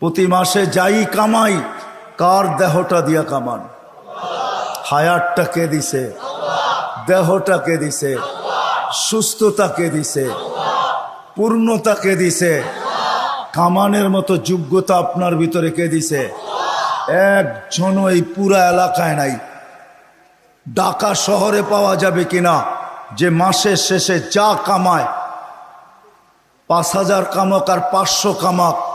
প্রতি মাসে যাই কামাই, কার দেহটা দিয়া কামান? হায়ারটা কে দিছে? দেহটা কে দিছে? সুস্থতা কে দিছে? পূর্ণতা কে দিছে? কামানের মতো যোগ্যতা আপনার ভিতরে কে দিছে? একজনও এই পুরা এলাকায় নাই। ঢাকা শহরে পাওয়া যাবে কিনা? যে মাসের শেষে যা কামায়, পাঁচ হাজার কামক আর পাঁচশো কামাক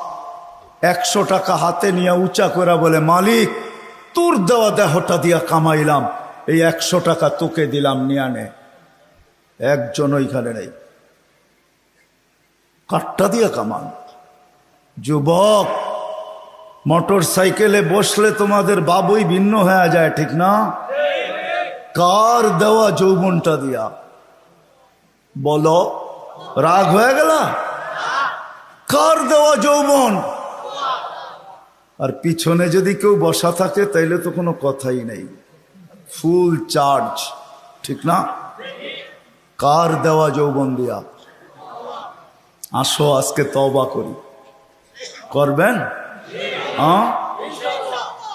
একশো টাকা হাতে নিয়ে উঁচা করে বলে, মালিক, তোর দেওয়া দেহটা দিয়া কামাইলাম, এই একশো টাকা তোকে দিলাম, নিয়ে নে একজন ওইখানে নেই। কাঠটা দিয়ে কামান। যুবক, মোটর সাইকেলে বসলে তোমাদের বাবুই ভিন্ন হয়ে যায়, ঠিক না? কার দেওয়া যৌবনটা দিয়া? বলো, রাগ হয়ে গেল? কার দেওয়া যৌবন? আর পিছনে যদি কেউ বসা থাকে, তাইলে তো কোনো কথাই নেই। ফুল চার্জ ঠিক না? কার দেওয়া যৌবন দিয়া? আসো, আজকে তবা করি। করবেন? হ্যাঁ?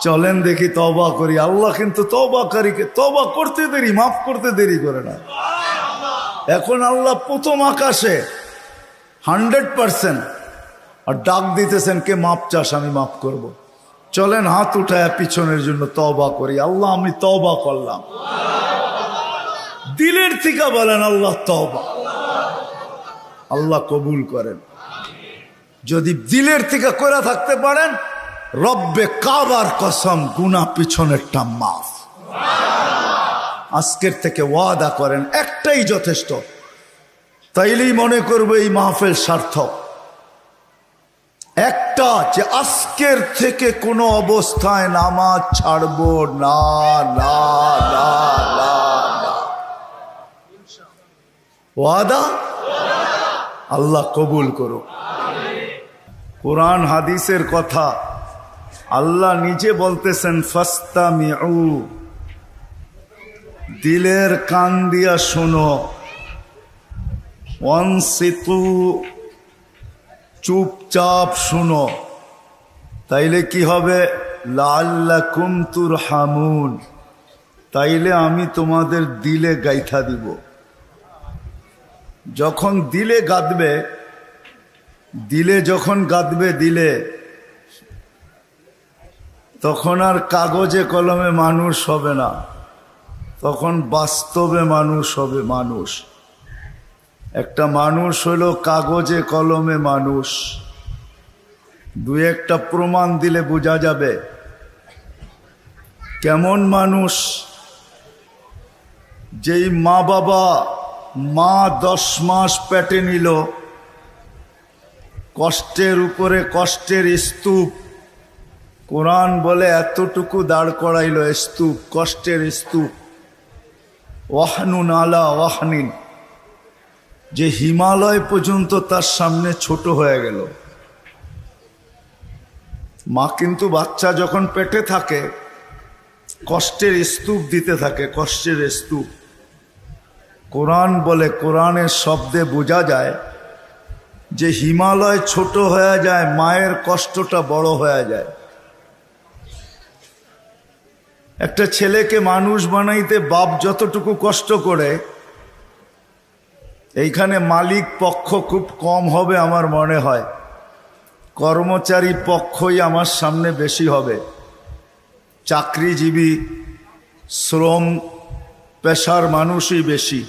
চলেন দেখি তবা করি। আল্লাহ কিন্তু তবাকারীকে তবা করতে দেরি, মাফ করতে দেরি করে না। এখন আল্লাহ প্রথম আকাশে হান্ড্রেড পার্সেন্ট আর ডাক দিতেছেন, কে মাপ চাস, আমি মাফ করব। চলেন, হাত উঠায় পিছনের জন্য তবা করি। আল্লাহ, আমি তবা করলাম। দিলের থেকে বলেন, আল্লাহ তবা আল্লাহ কবুল করেন। যদি দিলের থেকে করে থাকতে পারেন, রব্বে কাবার কসম গুনা পিছনেরটা মাফ। আজকের থেকে ওয়াদা করেন, একটাই যথেষ্ট। তাইলেই মনে করব এই মাহফিল সার্থক। একটা যে আজকের থেকে কোনো অবস্থায় নামাজ ছাড়বো, না না না না ওয়াদা? আল্লাহ কবুল করো কোরআন হাদিসের কথা আল্লাহ নিজে বলতেছেন ফাস্তা মিউ দিলের কান দিয়া শোনো। চুপচাপ শুনো। তাইলে কি হবে? লাল্লা কুমতুর হামুন তাইলে আমি তোমাদের দিলে গাইথা দিব। যখন দিলে গাদবে, দিলে যখন গাদবে দিলে, তখন আর কাগজে কলমে মানুষ হবে না। তখন বাস্তবে মানুষ হবে মানুষ। একটা মানুষ হলো কাগজে কলমে মানুষ। দু একটা প্রমাণ দিলে বোঝা যাবে কেমন মানুষ। যেই মা বাবা মা দশ মাস পেটে নিল, কষ্টের উপরে কষ্টের স্তূপ। কোরআন বলে এতটুকু দাঁড় করাইল স্তূপ, কষ্টের স্তূপ। ওয়াহনুন আলা ওয়াহনিন। যে হিমালয় পর্যন্ত তার সামনে ছোট হয়ে গেল। মা কিন্তু বাচ্চা যখন পেটে থাকে, কষ্টের স্তূপ দিতে থাকে, কষ্টের স্তূপ। কোরআন বলে, কোরআনের শব্দে বোঝা যায় যে হিমালয় ছোট হয়ে যায়, মায়ের কষ্টটা বড় হয়ে যায়। একটা ছেলেকে মানুষ বানাইতে বাপ যতটুকু কষ্ট করে এইখানে মালিক পক্ষ খুব কম হবে আমার মনে হয়। কর্মচারী পক্ষই আমার সামনে বেশি হবে। চাকরিজীবী, শ্রম পেশার মানুষই বেশি।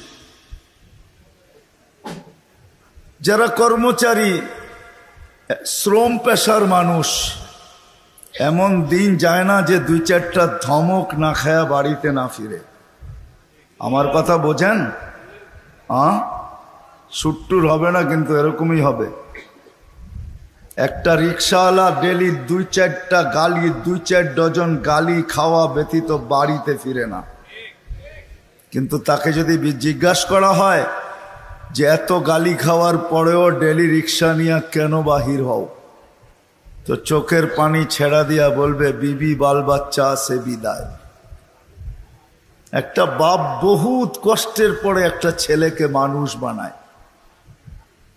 যারা কর্মচারী, শ্রম পেশার মানুষ, এমন দিন যায় না যে দুই চারটা ধমক না খায়া বাড়িতে না ফিরে। আমার কথা বোঝেন? আ? সুট্টুর হবে না, কিন্তু এরকমই হবে। একটা রিক্সাওয়ালা ডেলি দুই চারটা গালি, দুই চার ডজন গালি খাওয়া ব্যতীত বাড়িতে ফিরে না। কিন্তু তাকে যদি জিজ্ঞাসা করা হয় যে এত গালি খাওয়ার পরেও ডেলি রিক্সা নিয়ে কেন বাহির হও? তো চোখের পানি ছেড়া দিয়া বলবে, বিবি বাল বাচ্চা আছে, বিদায়। একটা বাপ বহুত কষ্টের পরে একটা ছেলেকে মানুষ বানায়।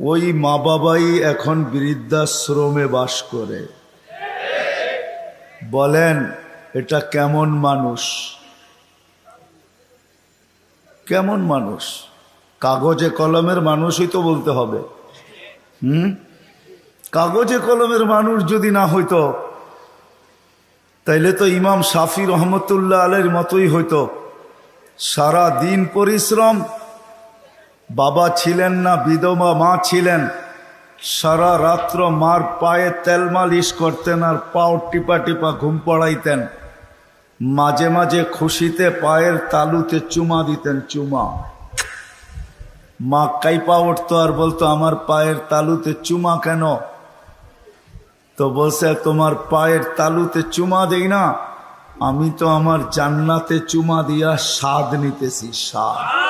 ওই মা বাবাই এখন বৃদ্ধাশ্রমে বাস করে। বলেন, এটা কেমন মানুষ? কেমন মানুষ? কাগজে কলমের মানুষই তো বলতে হবে। হুম? কাগজে কলমের মানুষ যদি না হইতো, তাইলে তো ইমাম শাফি রহমতুল্লাহ আলের মতোই হইতো। সারা দিন পরিশ্রম বাবা ছিলেন না, বিধবা মা ছিলেন। সারা রাত্র মার পায়ে তেল মালিশ করতেন আর পাও টিপা টিপা ঘুম পড়াইতেন। মাঝে মাঝে খুশিতে পায়ের তালুতে চুমা দিতেন, চুমা। মা কাইপা উঠতো আর বলতো, আমার পায়ের তালুতে চুমা কেন? তো বলছে, তোমার পায়ের তালুতে চুমা দেই না। আমি তো আমার জান্নাতে চুমা দিয়া স্বাদ নিতেছি, স্বাদ।